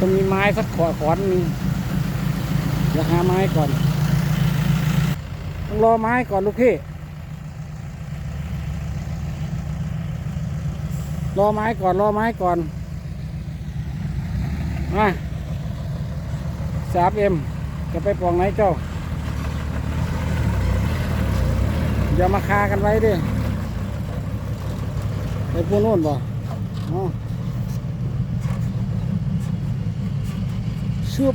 ต้องมีไม้สักขอขอนนึงเดี๋ยวหาไม้ก่อน ต้องรอไม้ก่อนลูกพี่ รอไม้ก่อน รอไม้ก่อน มาสามเอ็มจะไปปองไหนเจ้า อย่ามาคากันไว้ดิไปพูนู่นบ่อ๋อ ชุบ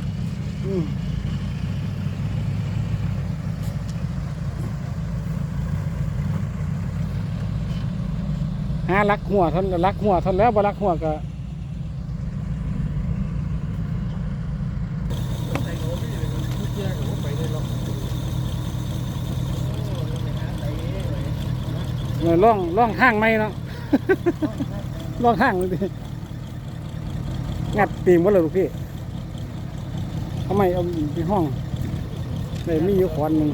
หาลักหัวท่านลักหัวท่านแล้วบ่ลักหัวก็เออล่องล่องห้างไหมเนาะล่องห้างเลยดิงัดตีมว่าเลยลูกพี่ ทำไมเอาไปห้องเลยมีอยู่ขอนหนึ่ง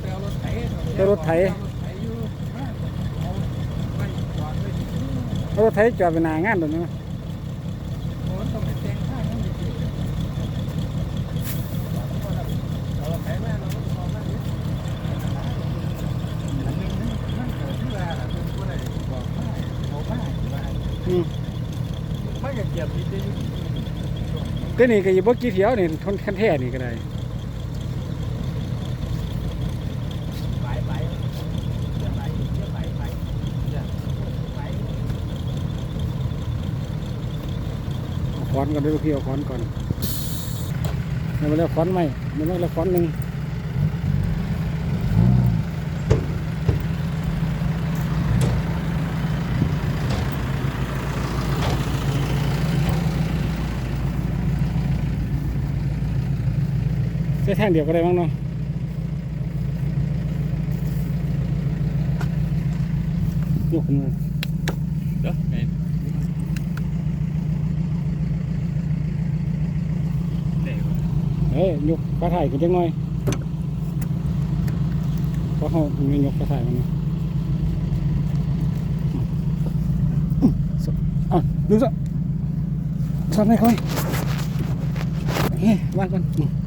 ไปเอารถไถไปเอารถไถอยู่เอาไปจอดไว้ที่เอารถไถจอดไปนางานตรงนี้อ้ต้องไปแต่งงั้นดิเอารถไมาเราก็เอามาดิอันหนึงมันเกิดที่ว่าอันหนึงบ่ได้บอกมาเอามาว่าอืมมันก็เก็บผิดได้อยู่ ก็นี่ก็อยี่บ่กี่เถียวนี่ทนคันแท้นี่ก็ได้ไปไปเดี๋ยวไปเดี๋ยวไปไปเดี๋ยวไปเอาขอนก่อนเด้วยลูกพี่เอาขอนก่อนเอาไปแล้วขอนไหมมันแล้วขอนหนึ่ง ใช้แท่งเดียวก็ได้มั้งเนาะยกขึ้นมาเดี๋ยวไปเดี๋ยวเฮ้ยยกกระถ่ายขึ้นจังหน่อยเพราะเขาไม่ยกกระถ่ายมันนะอะดูซะสอนให้ค่อยเฮ้ยวางก่อน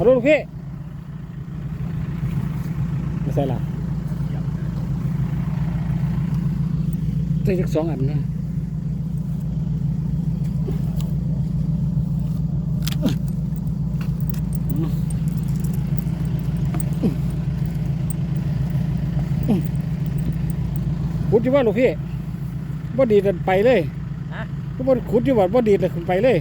เอาดูลูกพี่ไม่ใส่หลักใส่สักสองอันนะขุดอยู่ว่าลูกพี่บ่ดีดเลยไปเลย ฮะ ก็บ่ขุดอยู่ว่าบ่ดีดเลยขึ้นไปเลย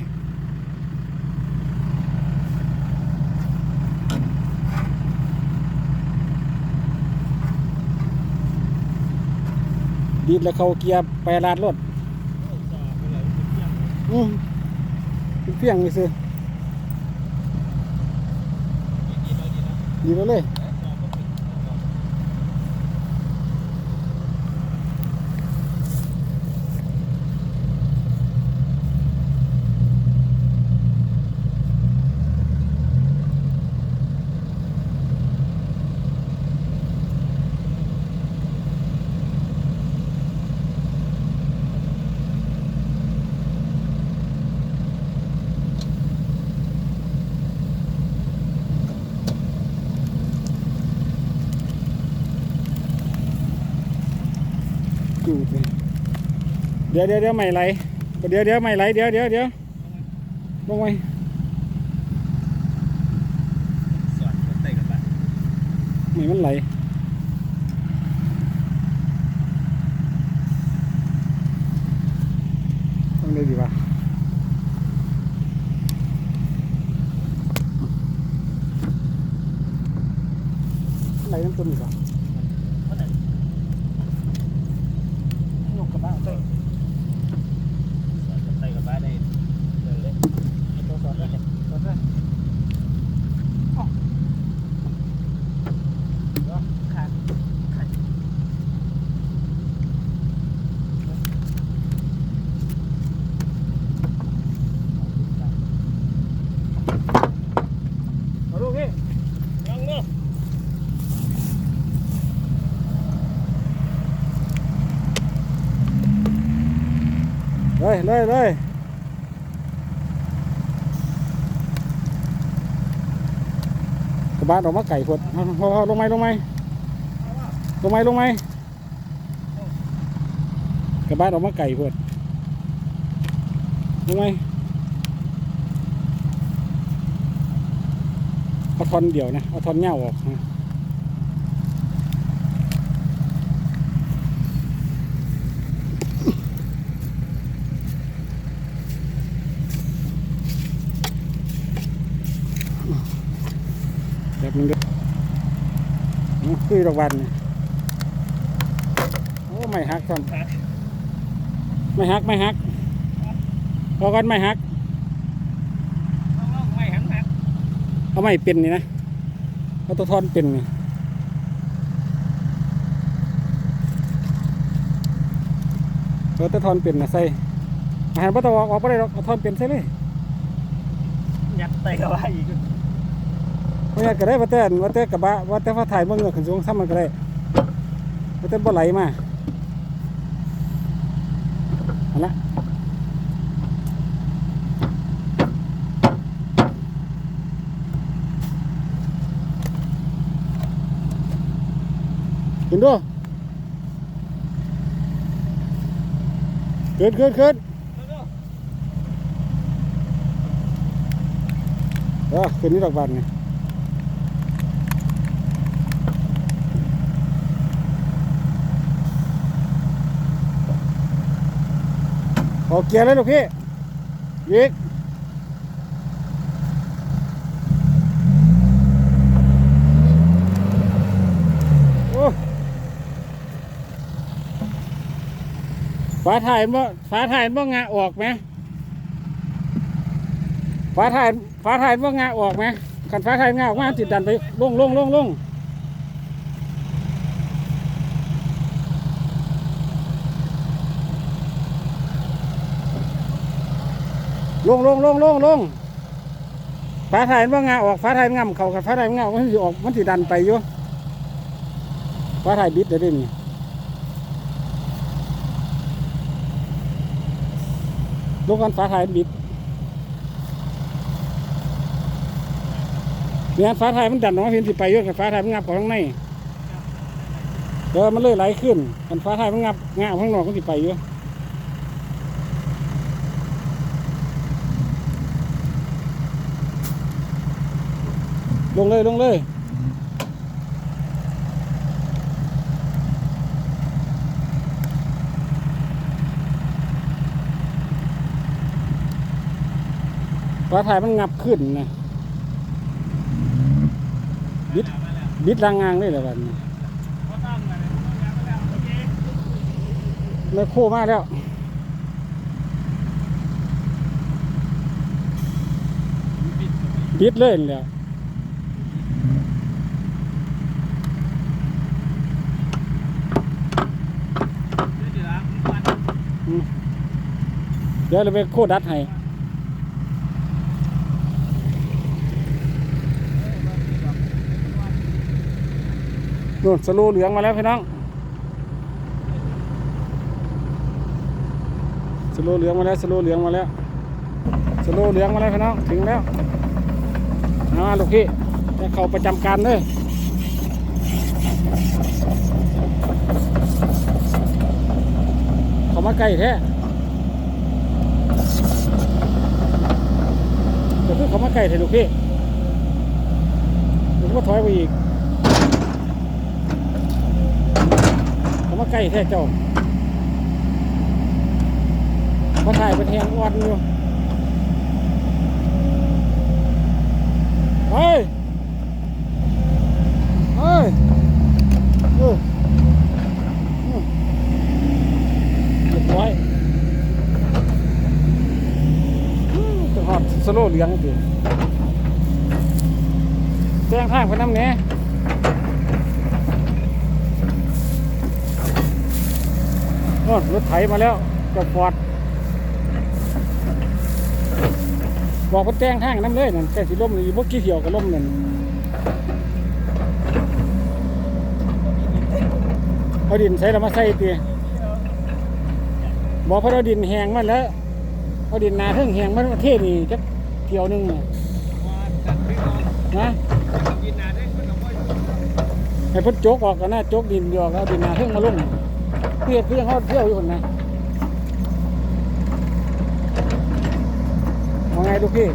ดีดแล้วเขาเกียร์ไปลาดรถอืมเพียงนี่ซื้อดีแล้วเลย จูดเลย เดี๋ยวเดี๋ยวเดี๋ยวไม่ไหลเดี๋ยวเดี๋ยวไม่ไหลเดี๋ยวเดี๋ยวเดี๋ยวลงไปสอนรถไถกันไปไม่มันไหลต้องเลยดีป่ะไหลน้ำต้นอีกป่ะ ลยเลยกระบะออกมาไก่กดลงไหมลงไหมลงไหมลงไหมกระบะออกมาไก่กดลงไหมเอาทอนเดี่ยวนะเอาทอนเง้าออกนะ อาคุยดอกวันนี่โอ้ไม่หักก่อนไม่หักไม่หักพอกันไม่หักน้องๆไม่หันหักเอาไม่เป็นนี่นะเอาตัวทอนเป็นนี่เอาตัวทอนเป็นนะใส่อาหารปลาตะวอกออกไปได้หรอกเอาทอนเป็นใส่เลยยัดไตเข้าไปอีก เพราะงั้นก็ได้ว่าแต่ว่าแต่กระบะว่าแต่ฟ้าถ่ายเมื่อเงือกขึ้นสูงซ้ำมันก็ได้ว่าแต่บ่ไหลมาเอาละขึ้นดูขึ้นขึ้นขึ้นเออขึ้นนี่ดอกบานไง ออกเกียร์เลยลูกพี่ยิกฟ้าถ่ายบ่ฟ้าถ่ายบ่งาออกไหมฟ้าถ่ายฟ้าถ่ายบ่งาออกไหมขันฟ้าถ่ายงาออกมาติดดันไปลงลงลงลง ลงลงลงลงลงฟ้าถ่ายบ่งาออกฟ้าถ่ายงาเขากับฟ้าถ่ายงาออกมันสิออกมันติดันไปอยู่ฟ้าถ่ายบิดเดี๋ยวนี้นี่ลงกันฟ้าถ่ายบิดเนี่ยฟ้าถ่ายมันดันออกมาเห็นสิไปอยู่กับฟ้าถ่ายมันงับของข้างในเดี๋ยวมันเลยไหลขึ้นกันฟ้าถ่ายมันงับงาข้างนอกมันสิไปอยู่ ลงเลยลงเลยปลาถ่ายมันงับขึ้นนะบิดบิดรางงางเลยเหรอวันนี้พอเลยต้องยัดไปแล้วโอเคเลยโค้มาแล้วบิดเลยนี่แล้ว เดี๋ยวๆมัน เดี๋ยวเราไปโคดัดให้นู่นสโลเหลืองมาแล้วพี่น้องสโลเหลืองมาแล้วสโลเหลืองมาแล้วสโลเหลืองมาแล้วพี่น้องถึงแล้วอามาลูกพี่จะเข้าประจำการเลยเขามาใกล้แท้เดี๋ยวเพิ่งเขา มาใกล้เถอะลูกพี่เดี๋ยวก็ถอยไปอีกเขามาใกล้แท้เจ้าเขาถ่ายเป็นแหงอ่อนอยู่เฮ้ย เฮ้ยเอออืมเรียบร้อยอืมจะหอดส โลเหลืองดิแจ้งทางไปน้ำเนี้ยโน่นรถไถมาแล้วกับฟอดบอกว่าแจ้งทางน้ำเลยนั่นแค่สิล่มนี่บ่กี่เที่ยวก็ล่มนั่นเอาดินใส่แล้วมาใส่ตีบอกพราะเอาดินแหงมันแล้วเอาดินนาเทิงแหงมันเทนี่จัก เที่ยวหนึงน่ะว่าจัดพี่น้องนะได้ให้พ่นโจกออกกันนะโจกดินอยู่ออกแล้วดินนาเพิ่งมาลุ่มเพื่อเพื่อเขาเที่ยวอยู่คนนะว่าไงลูกพี่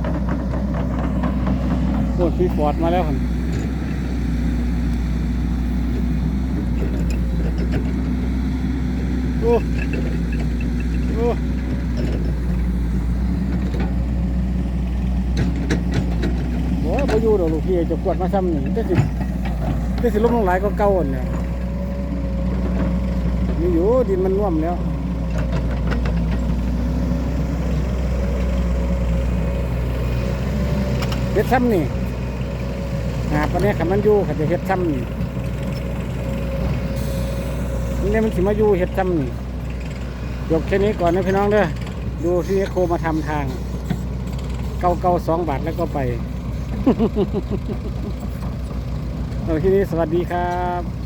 โคตรพี่ฟอร์ดมาแล้วคนโอ้โอ้โหพออยู่ ดอกลูกพี่จะกวดมาซ้ำหนึ่งได้สิได้สิล้มลงหลายก็เก่าอันเนี่ยมีอยู่ดินมันน่วมแล้วเฮ็ดซ้ำนี่หาปานนี้ขันมันอยู่ขันจะเฮ็ดซ้ำนี่นี่มันสิมาอยู่เฮ็ดซ้ำนี่ยกแค่นี้ก่อนนะพี่น้องเด้อดูที่โคมาทำทาง เก้าเกาสองบาทแล้วก็ไป เอาที่นี้สวัสดีครับ